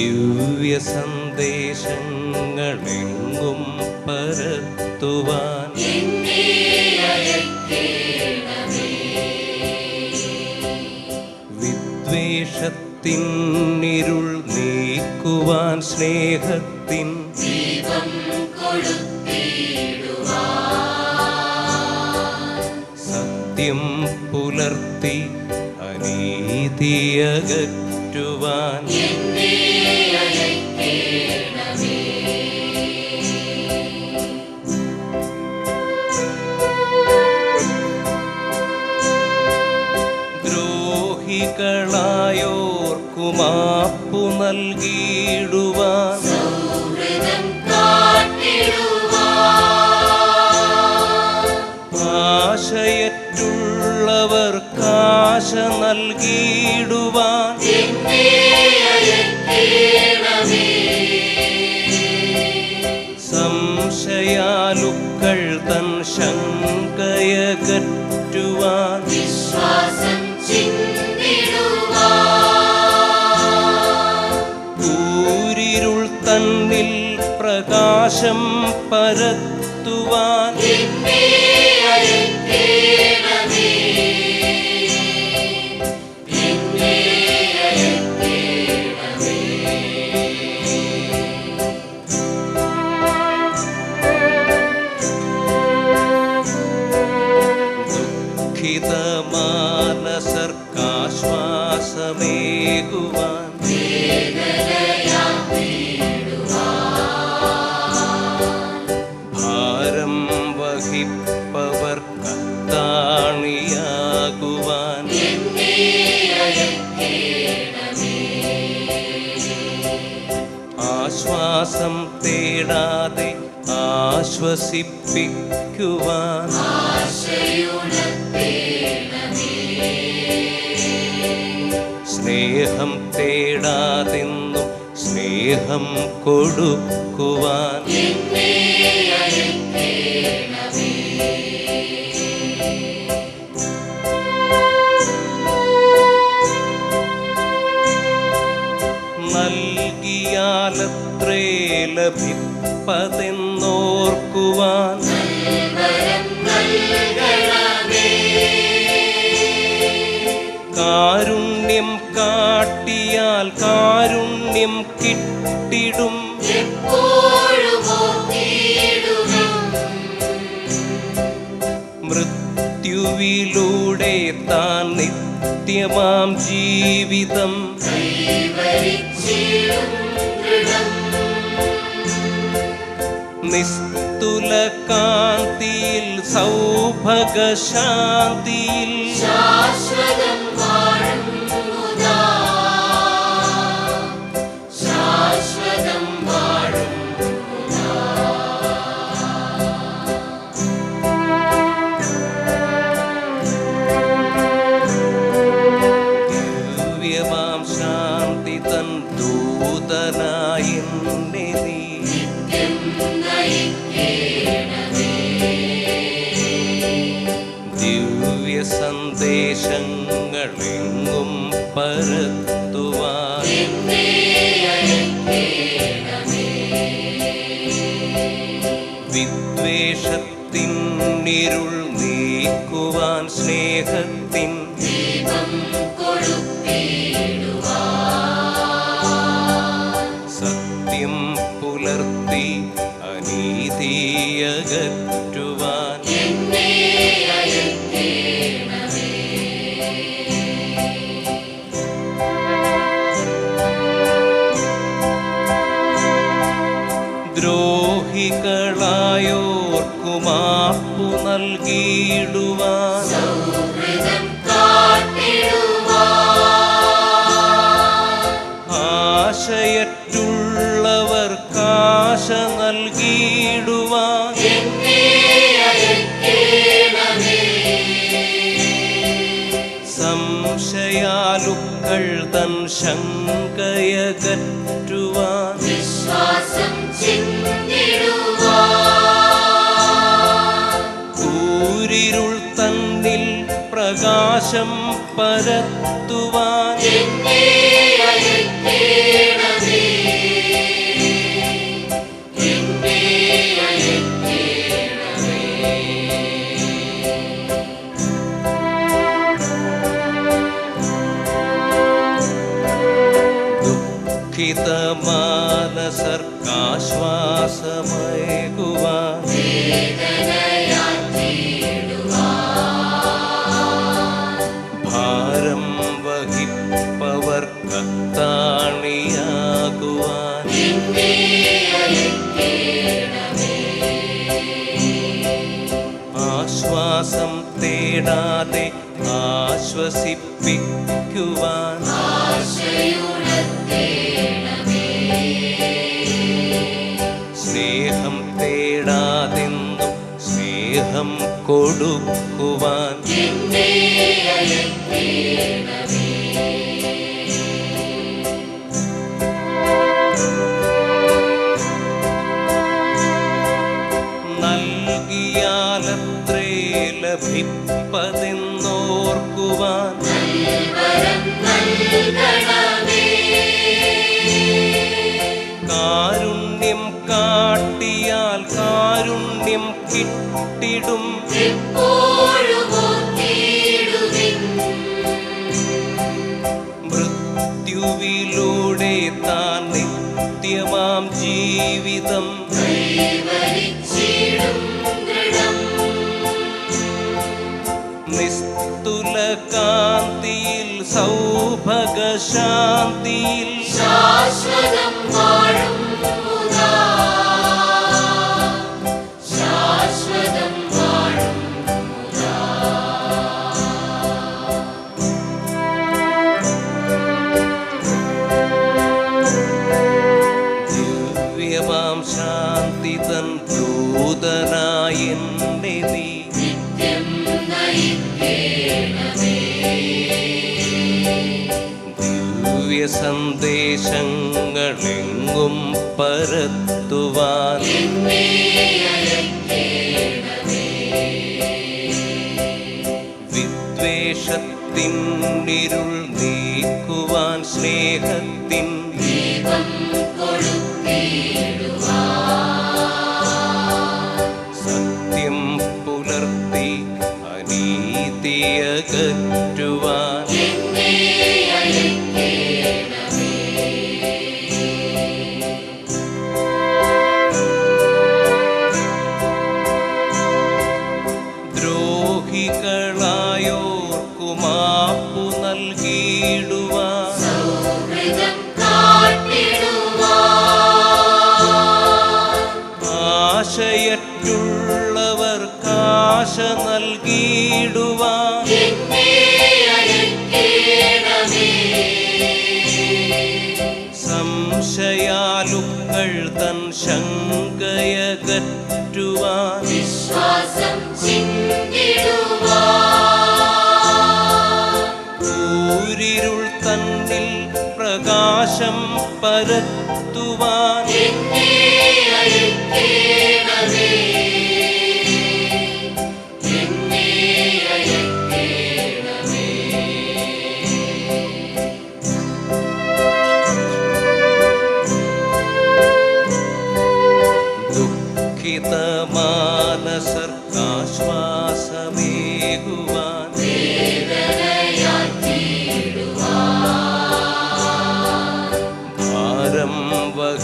ദിവ്യ സന്ദേശങ്ങളെങ്ങും പരത്തുവാൻ വിദ്വേഷത്തിനിരുൾ നീക്കുവാൻ സ്നേഹത്തിൻ സത്യം പുലർത്തി അനീതിയകറ്റുവാൻ നൽകിയിടുവാൻ. ആശയറ്റുള്ളവർക്കാശ നൽകിയിടുവാൻ. പ്രകാശം പരത്തുവാൻ ദുഃഖിത മാനസർക്കാശ്വാസമേകുവാൻ ആശ്വാസം തേടാതെ ആശ്വസിപ്പിക്കുവാൻ. സ്നേഹം തേടാതെന്നും സ്നേഹം കൊടുക്കുവാൻ. ലഭിപ്പതെന്നോർക്കുവാൻ കാരുണ്യം കാട്ടിയാൽ കാരുണ്യം കിട്ടിടും. മൃത്യുവിലൂടെ താൻ നിത്യമാം ജീവിതം. നിസ്തുല കാന്തിയിൽ സൗഭഗശാന്തിയിൽ. ശാശ്വതം അയക്കേണമേ. വിദ്വേഷത്തിനിരുൾ നീക്കുവാൻ സ്നേഹത്തിൻ അകറ്റുവാൻ വിശ്വാസം ൂരിരുൾ തന്നിൽ പ്രകാശം പരത്തുവാൻ ദുഃഖിതമാനസർക്കാശ്വാസമേകുവാൻ ഭാരം വഹിപ്പവർ കത്താണിയാകുവാൻ ആശ്വാസം തേടാതെ ആശ്വസിപ്പിക്കുവാൻ. ആശയുണർത്തേണമേ തേടാതെന്നും സ്നേഹം കൊടുക്കുവാൻ. നൽകിയാലത്രേ ലഭിപ്പതെന്നോർക്കുവാൻ. ദൃഢം. നിസ്തുല കാന്തിയിൽ സൗഭഗശാന്തിയിൽ ശാശ്വതം വാഴും. സന്ദേശങ്ങളെങ്ങും പരത്തുവാൻ വിദ്വേഷത്തിൻ നീക്കുവാൻ സ്നേഹത്തിൻ ആശയറ്റുള്ളവർക്കാശ നൽകിയിടുവാൻ എന്നെ അയക്കേണമേ സംശയാലുക്കൾ തൻ ശങ്കയകറ്റുവാൻ. വിശ്വാസം ചിന്തിടുവാൻ പ്രകാശം പരത്തുവാൻ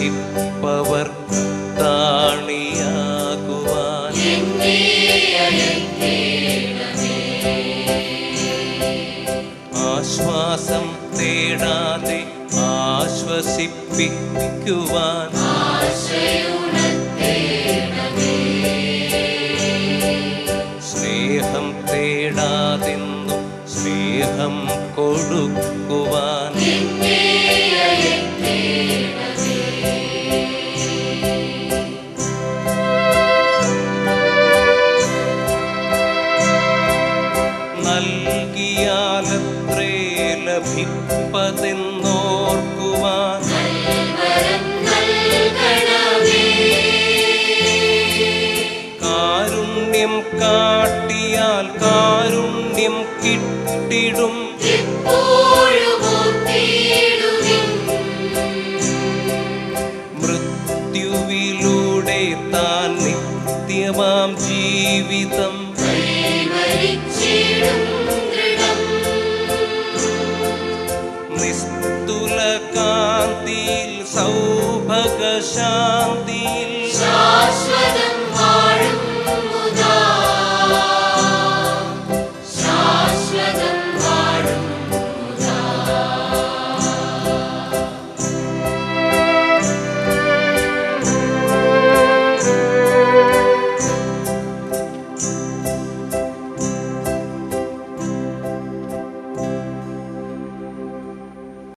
വഹിപ്പവർ താണിയാകുവാൻ. ആശ്വാസം തേടാതെ ആശ്വസിപ്പിക്കുവാൻ ലഭിപ്പതെന്നോർക്കുവാൻ കാരുണ്യം കാട്ടിയാൽ കാരുണ്യം കിട്ടിടും. മൃത്യുവിലൂടെ താൻ നിത്യമാം ജീവിതം